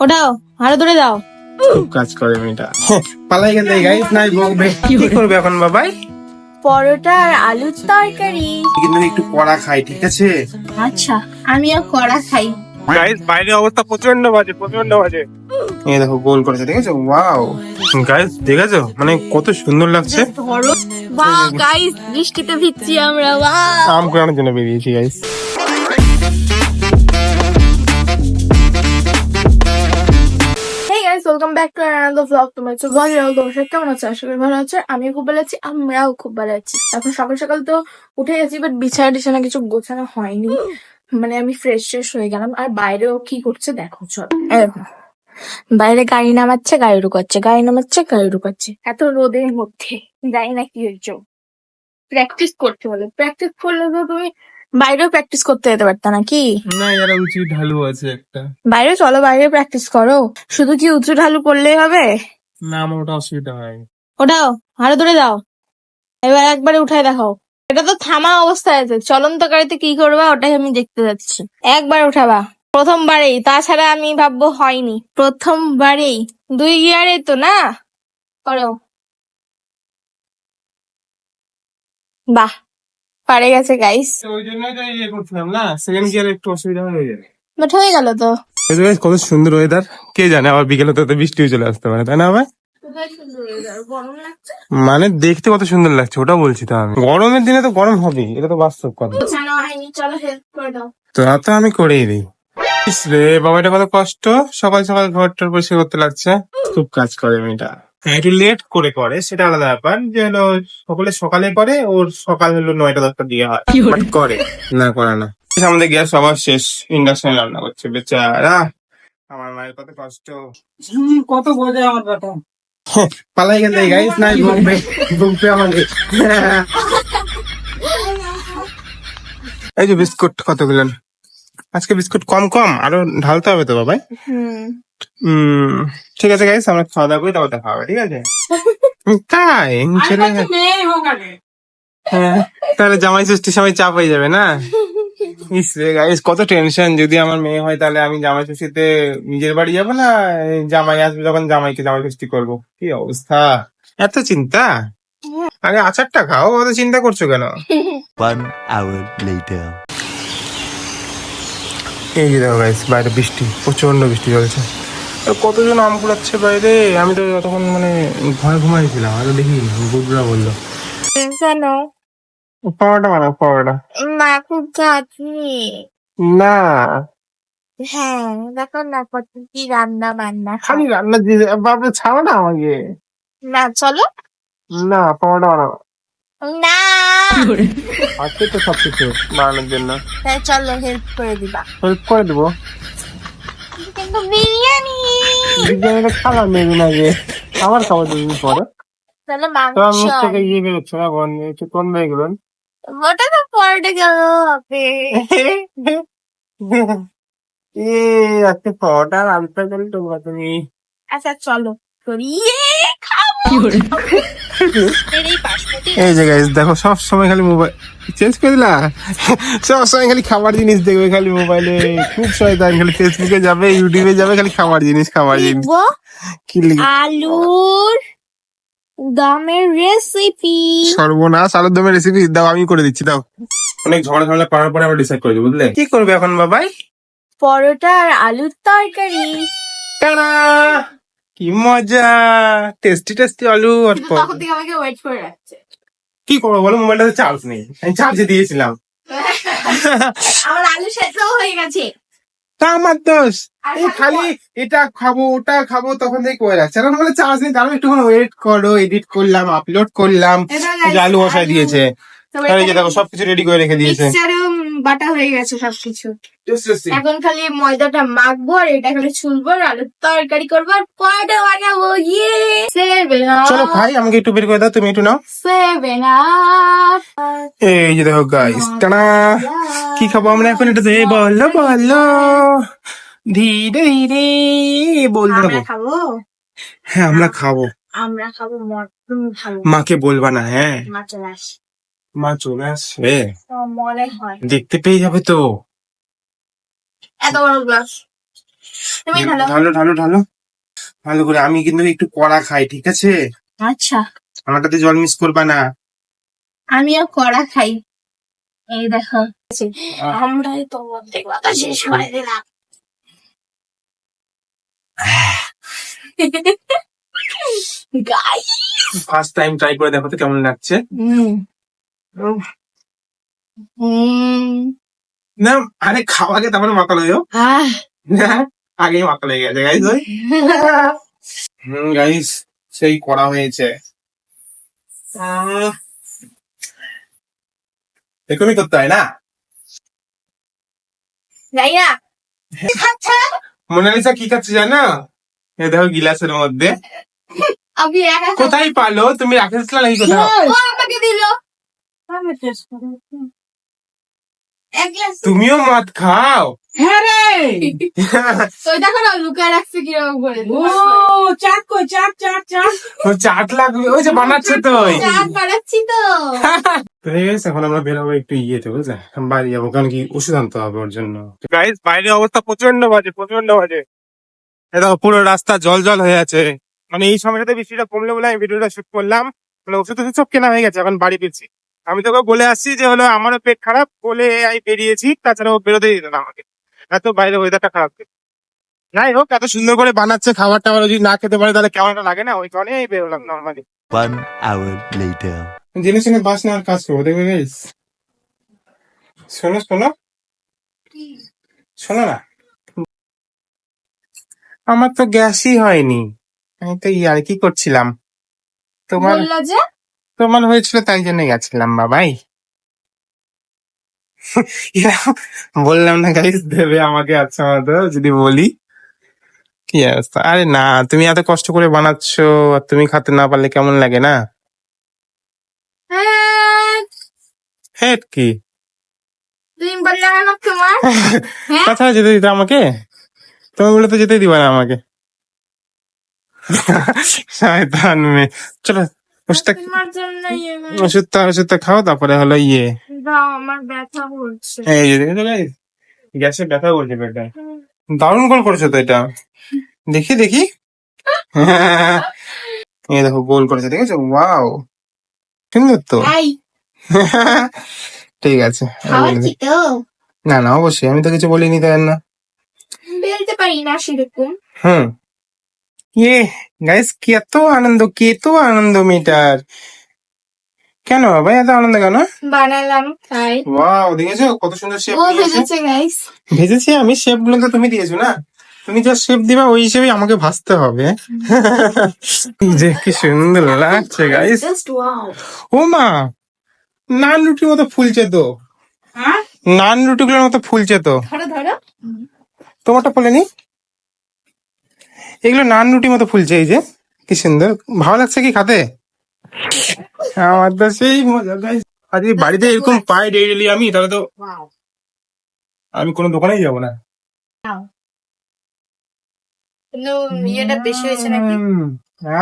ওটাও আরও দূরে দাও খুব কাজ করে মেয়েটা। পালাই গেল গাইস নাই বকবে। কি করবে এখন বাবাই? পরোটা আর আলুর তরকারি। কিন্তু একটু কড়া খাই ঠিক আছে? আচ্ছা আমিও কড়া খাই। গাইস বাইরের অবস্থা প্রচণ্ড বাজে প্রচণ্ড বাজে। এই দেখো গোল করেছে দেখেছ ওয়াও গাইস দেখেছ? মানে কত সুন্দর লাগছে। ধরো। বাহ গাইস বৃষ্টিতে ভিজছি আমরা বাহ আম করানোর জন্য বেরিয়েছি guys back to another vlog তোমার হচ্ছে ভ্লগ তোমার সাথে কেমন আছো? আশা করি ভালো আছো, আমিও খুব ভালো আছি আমরাও খুব ভালো আছি। এখন সকাল সকাল তো উঠে গেছি বাট বিছানা টিছানা কিছু গোছানো হয়নি। মানে আমি ফ্রেশ ফ্রেশ হয়ে গেলাম, আর বাইরেও কি করছে দেখো, চল। বাইরে গাড়ি নামাচ্ছে, গাড়ি ঢুকাচ্ছে, গাড়ি নামাচ্ছে, গাড়ি ঢুকাচ্ছে। এত রোদের মধ্যে, জানি না কি হয়েছে। প্র্যাকটিস করতে বলে প্র্যাকটিস করলে তো তুমি বাইরেও প্র্যাকটিস করতে যেতে পারতা নাকি? না এর উচিত ঢালু আছে একটা। বাইরে চলো বাইরে প্র্যাকটিস করো। শুধু কি উঁচু ঢালু করলেই হবে? না আমার ওটা অসুবিধা হয় ওটাও আরও দূরে দাও এবার একবারে উঠায় দেখাও। এটা তো থামা অবস্থায় আছে। চলন্ত গাড়িতে কি করবা ওটাই আমি দেখতে যাচ্ছি। একবার উঠাবা। প্রথমবারেই তাছাড়া আমি ভাববো হয়নি। প্রথমবারেই। দুই গিয়ারে তো না? করো। বাহ! পারে গেছে গাইস ওই জন্যই তো ইয়ে করছিলাম না সেকেন্ড গিয়ার একটু অসুবিধা হয়ে যাবে বাট হয়ে গেল তো। কত সুন্দর ওয়েদার কে জানে আবার বিকেলে তো বৃষ্টিও চলে আসতে পারে তাই না ভাই মানে দেখতে কত সুন্দর লাগছে ওটা বলছি তো আমি। গরমের দিনে তো গরম হবেই এটা তো বাস্তব কথা। তো তা তো আমি করেই দিই। রে বাবা এটা কত কষ্ট। সকাল সকাল ঘরটার পরিষ্কার করতে লাগছে। খুব কাজ করে মেয়েটা। একটু লেট করে করে সেটা আলাদা ব্যাপার। যে হলো সকলে সকালে করে ওর সকাল হলো নয়টা দশটা দিয়ে হয়। করে না করে না। আমাদের গ্যাস সবার শেষ ইন্ডাকশনে রান্না করছে বেচারা। আমার মায়ের কত কষ্ট। কত বোঝে আমার বেটা পালাই গেল গাইস নাই বকবে বকবে আমাকে এই যে বিস্কুট কতগুলো? আজকে বিস্কুট কম কম আরও ঢালতে হবে তো বাবাই? হুম ঠিক আছে গাইস আমরা খাওয়া দাওয়া করি তারপর দেখা হবে ঠিক আছে? তাই ছেলে হ্যাঁ, তাহলে জামাই ষষ্ঠীর সময় চাপ হয়ে যাবে না? ইস গাইস কত টেনশন যদি আমার মেয়ে হয় তাহলে আমি জামাই ষষ্ঠীতে নিজের বাড়ি যাব না? জামাই আসবে যখন জামাইকে জামাই ষষ্ঠী করব। কি অবস্থা? এত চিন্তা? আগে আচারটা খাও অত চিন্তা করছ কেন? এই যে দেখো গাইস বাইরে বৃষ্টি প্রচণ্ড বৃষ্টি চলছে। কতজন আম কুড়াচ্ছে বাইরে? আমি তো তখন মানে ঘরে ঘুমাইছিলাম আর দেখি বুধরা বলল। জানো পাওয়াটা বানাও না খুব খাচ্ছি না। হ্যাঁ দেখো না কত কি রান্না বান্না খালি রান্না দিয়ে বাপরে ছাড়ো না আমাকে। না চলো। না পাওয়াটা বানাও। না। আছে তো সব কিছু বানানোর জন্য। তাই চলো হেল্প করে দিবা। হেল্প করে দেবো। বিরিয়ানি। বিরিয়ানিটা খালাম মেদিন আগে আমার খাবার দুদিন পরে। তাহলে তোমার মুখ থেকে ইয়ে বেরোচ্ছে না বোন একটু কোন ওটা তো পরে গেল হবে। এ আজকে তোমরা তুমি আচ্ছা চলো করি। এই পাশপতি যে গাইস দেখো সব সময় খালি মোবাইল চেঞ্জ করে দিলা? সব সময় খালি খাবার জিনিস দেখবে খালি মোবাইলে খুব শয়তান খালি ফেসবুকে যাবে ইউটিউবে যাবে খালি খাবার জিনিস খাবার জিনিস। কি আলুর দমের রেসিপি সর্বনাশ আলুর দমের রেসিপি দাও আমি করে দিচ্ছি দাও। অনেক ঝগড়া ঝগড়া করার পরে আমরা ডিসাইড করেছি বুঝলে? কি করবে এখন বাবাই? পরোটা আর আলুর তরকারি। টানা কি মজা! টেস্টি টেস্টি আলু আর তখন থেকে আমাকে ওয়েট করে রাখছে। কি করব বলো? মোবাইলটাতে চার্জ নেই। আমি চার্জে দিয়েছিলাম। আমার আলু সেদ্ধ হয়ে গেছে। তা আমার দোষ। আর খালি এটা খাব ওটা খাব তখন থেকে করে রাখছে। এখন বলে চার্জ নেই তারপর একটু ওয়েট করো এডিট করলাম আপলোড করলাম। আলু বসাই দিয়েছে। তো আর এই দেখো সবকিছু রেডি করে রেখে দিয়েছে। বাটা হয়ে গেছে সবকিছু. এখন খালি ময়দাটা মাখবো আর এটা খালি ছুলবো আর আলুর তরকারি করব আর পরোটা বানাবো ইয়ে চলো খাই আমাকে একটু বের করে দাও তুমি একটু নাও। সেভেন এই যে দেখো গাইস টানা। কি খাব আমরা এখন? এটা দিয়ে বলো বলো। ধীরে ধীরে বলতে খাব? হ্যাঁ আমরা খাব। আমরা খাব মাকে বলবা না হ্যাঁ। মা চলে আসবে মনে হয় দেখতে পেয়ে যাবে তো। এত বড় গ্লাস তুমি ঢালো ঢালো। ঢালো ঢালো ভালো করে আমি কিন্তু একটু কড়া খাই ঠিক আছে? আচ্ছা। আমারটাতে জল মিস করবা না। আমিও কড়া খাই। এই দেখো। আমরাই তো অর্ধেক কথা শেষ করে দিলাম। ফার্স্ট টাইম ট্রাই করে দেখো তো কেমন লাগছে। না আরে খাওয়াকে তারপরে মাতালো না আগেই মাতালে গেছে গাইজ ওই হুম গাইস সেই করা হয়েছে। এরকমই করতে হয় না? আচ্ছা মোনালিসা কি খাচ্ছে জানো? এ দেখো গিলাসের মধ্যে। কোথায় পালো? তুমি রাখেছিলা নাকি কোথাও আমাকে দিল। তুমিও মদ খাও? হ্যাঁ রে! ওই দেখো না লুকায় রাখছে কীরকম করে। ও চাট কই চাট চাট চাট। ও চাট লাগবে ওই যে বানাচ্ছে তো। চাট বানাচ্ছি তো। তো এখন আমরা বেরোবো একটু ইয়েতে বুঝলে? বাড়ি যাব কারণ কি ওষুধ আনতে হবে ওর জন্য। গাইস বাইরের অবস্থা প্রচণ্ড বাজে প্রচণ্ড বাজে। এ দেখো পুরো রাস্তা জল জল হয়ে আছে। মানে এই সময়টাতে বৃষ্টিটা কমলে বলে আমি ভিডিওটা শুট করলাম। মানে ওষুধ ওষুধ সব কেনা হয়ে গেছে এখন বাড়ি ফিরছি। আমি তোকে বলে আসছি যে হলো আমারও পেট খারাপ বলে আমি বেরিয়েছি তাছাড়া ও বেরোতে দিত না আমাকে। এত বাইরে ওয়েদারটা খারাপ। যাই হোক এত সুন্দর করে বানাচ্ছে খাবার টাবার যদি না খেতে পারে তাহলে কেমন একটা লাগে না? ওই কারণেই বেরোলাম নর্মালি One hour later. জেনে শুনে বাস নেওয়ার কাজ করব দেখবে গাইস শোনো শোনো। শোনো না। আমার তো গ্যাসই হয়নি। আমি তো ইয়ার কি করছিলাম। তোমার বলল যে তোমার হয়েছিল তাই জন্য গেছিলাম বাবাই। বললাম না গাইস দেবে আমাকে আচ্ছা মতো যদি বলি। কি অবস্থা আরে না তুমি এত কষ্ট করে বানাচ্ছ আর তুমি খাতে না পারলে কেমন লাগে না? হেট কি? হ্যাঁ? তাছাড়া যেতে দিতে আমাকে? তুমি বলে তো যেতে দিবা না আমাকে। শয়তান মেয়ে। চলো ওষুধটা তোমার জন্য ইয়ে মানে- ওষুধটা ওষুধটা খাও তারপরে হলো ইয়ে। দাও আমার ব্যথা করছে। এই যে? গ্যাসে ব্যথা করছে পেটে। দারুণ গোল করেছ তো এটা। দেখি দেখি। এই দেখো গোল করেছে দেখেছ ওয়াও সুন্দর তো? ঠিক আছে না না অবশ্যই আমি তো কিছু বলিনি তাই না? বেলতে পারি না সেরকম। হুম। ইয়ে গাইস কি এত আনন্দ কি এত আনন্দ মেয়েটার কেন বাবা এত আনন্দ কেন? বানালাম তাই। ওয়াও দেখেছ? কত সুন্দর শেপ ও ভেজেছে গাইস ভেজেছি আমি শেপগুলো তো তুমি দিয়েছ না? তুমি যা শেপ দিবা ওই হিসেবে আমাকে ভাজতে হবে। যে কি সুন্দর লাগছে গাইস জাস্ট ওয়াও ও মা নান রুটির মতো ফুলছে তো হ্যাঁ? নান রুটিগুলোর মতো ফুলছে তো ধরো ধরো। তোমারটা ফোলেনি এগুলো নান রুটি মতো ফুলছে এই যে। কি সুন্দর। ভালো লাগছে কি খাতে? আমার তো সেই মজা গাইস আর যদি বাড়িতে এরকম পাই ডেইলি আমি তাহলে তো আমি কোনো দোকানেই যাব না। ইয়েটা বেশি হয়েছে নাকি? হুম,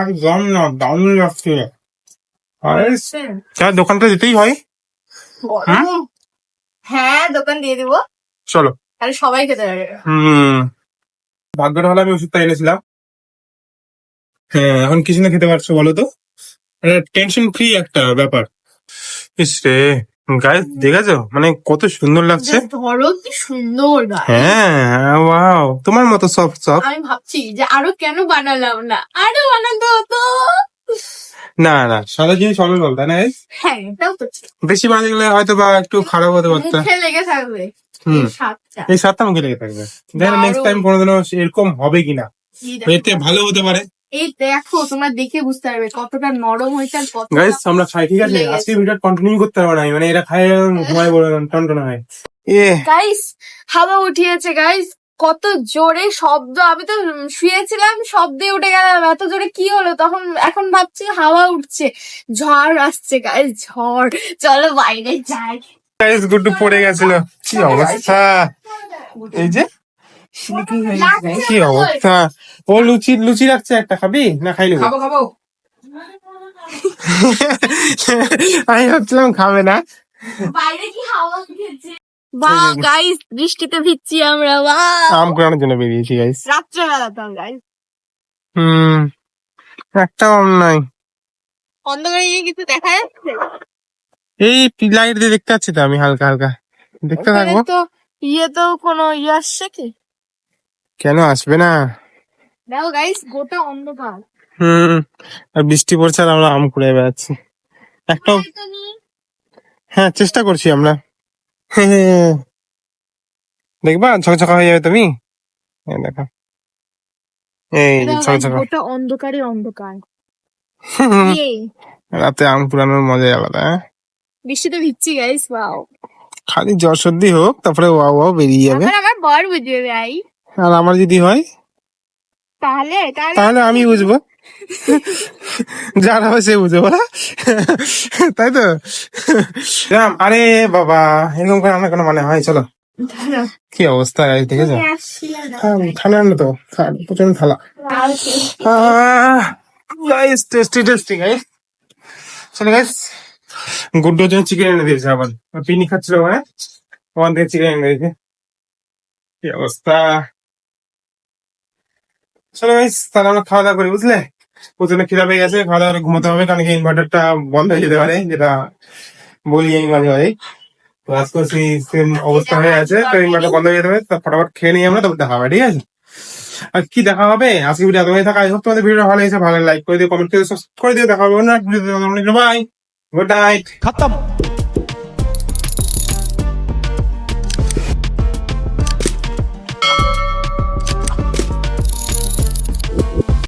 একদম না দারুণ লাগছে। আরে তার দোকানটা যেতেই হয়। হ্যাঁ? দোকান দিয়ে দিব। চলো। তাহলে সবাই খেতে পারবে। হুম। ভাগ্যটা হলে আমি ওষুধটা এনেছিলাম। হ্যাঁ এখন কিছু না খেতে পারছ বলো তো? টেনশন ফ্রি একটা ব্যাপার। ইস রে গায়ে দেখেছ? মানে কত সুন্দর লাগছে। ধরো কি সুন্দর হ্যাঁ ওয়াও তোমার মতো সব সব আমি ভাবছি যে আরও কেন বানালাম না? আরও বানাতে হতো। না না সাদা জিনিস অনেক ভালো তাই না? হ্যাঁ এটাও তো বেশি বাজে গেলে হয়তো বা একটু খারাপ হতে পারতো। মুখে লেগে থাকবে। হুম। এই সাতটা মুখে লেগে থাকবে। দেখো নেক্সট টাইম কোনোদিনও এরকম হবে কিনা। থেকে ভালো হতে পারে। এই দেখো তোমরা দেখে বুঝতে পারবে কতটা নরম হয়েছে আর কতটা গাইস আমরা খাই ঠিক আছে? আজকে ভিডিও কন্টিনিউ করতে পারব না আমি, মানে এরা খায় ঘুমায় বলে টনটনা হয়। এ। গাইস হাওয়া উঠিয়েছে গাইস কত জোরে শব্দ আমি তো শুয়েছিলাম শব্দে উঠে গেলাম এত জোরে কি হলো? তখন এখন ভাবছি হাওয়া উঠছে ঝড় আসছে গাইস ঝড়। চলো বাইরে যাই। গাইস গুড্ডু পড়ে গেছিল। কি অবস্থা? এই যে? কি অবস্থা? ও লুচি লুচি রাখছে একটা খাবি? না খাইলি খাব খাব। আমি ভাবছিলাম খাবে না। বাইরে কি হাওয়া উঠেছে বাহ গাইস বৃষ্টিতে ভিজছি আমরা বাহ আম কুড়ানোর জন্য বেরিয়েছি গাইস রাত্রেবেলা তো গাইস হুম একটা আম নাই। অন্ধকারে গিয়ে কিছু দেখা যাচ্ছে? এই লাইট দিয়ে দেখতে পাচ্ছি তো আমি হালকা হালকা। দেখতে থাকব। তো ইয়ে তো কোনো ইয়ে আসছে কি? কেন আসবে না? দেখো গাইস গোটা অন্ধকার। হুম আর বৃষ্টি পড়ছে আর আমরা আম কুড়ে বেড়াচ্ছি। একটাও হ্যাঁ চেষ্টা করছি আমরা। দেখবা? ছকছকা হয়ে যাবে তুমি? এই দেখো। এই ছকছকা গোটা অন্ধকারে। অন্ধকার ইয়ে। রাতে আম কুড়ানোর মজাই আলাদা হ্যাঁ? বৃষ্টিতে ভিজছি গাইস ওয়াও খালি জ্বর সর্দি হোক তারপরে ওয়া ওয়া বেরিয়ে যাবে। আমার বর বুঝবে ভাই। আর আমার যদি হয়? তাহলে তাহলে আমি বুঝব। যারা হবে সে বুঝব না? তাই তো? রাম, আরে বাবা এরকম করে আমার কোনো মানে হয়? চলো। কি অবস্থা গাইস দেখেছ? হ্যাঁ, ঠান্ডা না তো। প্রচণ্ড ঠান্ডা গাইস টেস্টি টেস্টি গাইস চলো গাইস গুড্ডোর জন্য চিকেন এনে দিয়েছে আবার। পিনি খাচ্ছিল ওখানে ওখান থেকে চিকেন এনে দিয়েছে। কি অবস্থা? চলো ভাই তাহলে আমরা খাওয়া দাওয়া করি, বুঝলে? প্রচণ্ড খিদা পেয়ে গেছে, খাওয়া দাওয়া ঘুমাতে হবে, কারণ কি ইনভার্টারটা বন্ধ হয়ে যেতে পারে, যেটা বলি আমি মাঝে মাঝে তো আজকে সেই সেম অবস্থা হয়ে আছে, তো ইনভার্টার বন্ধ হয়ে যেতে পারে ফটাফট খেয়ে নিয়ে আমরা তবে দেখা হবে, ঠিক আছে? আর কি দেখা হবে? আজকে ভিডিও এত থাকা আই হোপ তোমাদের ভিডিও ভালো লেগেছে, ভালো লাইক করে দিও কমেন্ট করে সাবস্ক্রাইব করে দিও, দেখা হবে অন্য ভিডিওতে বাই গুড নাইট খতম!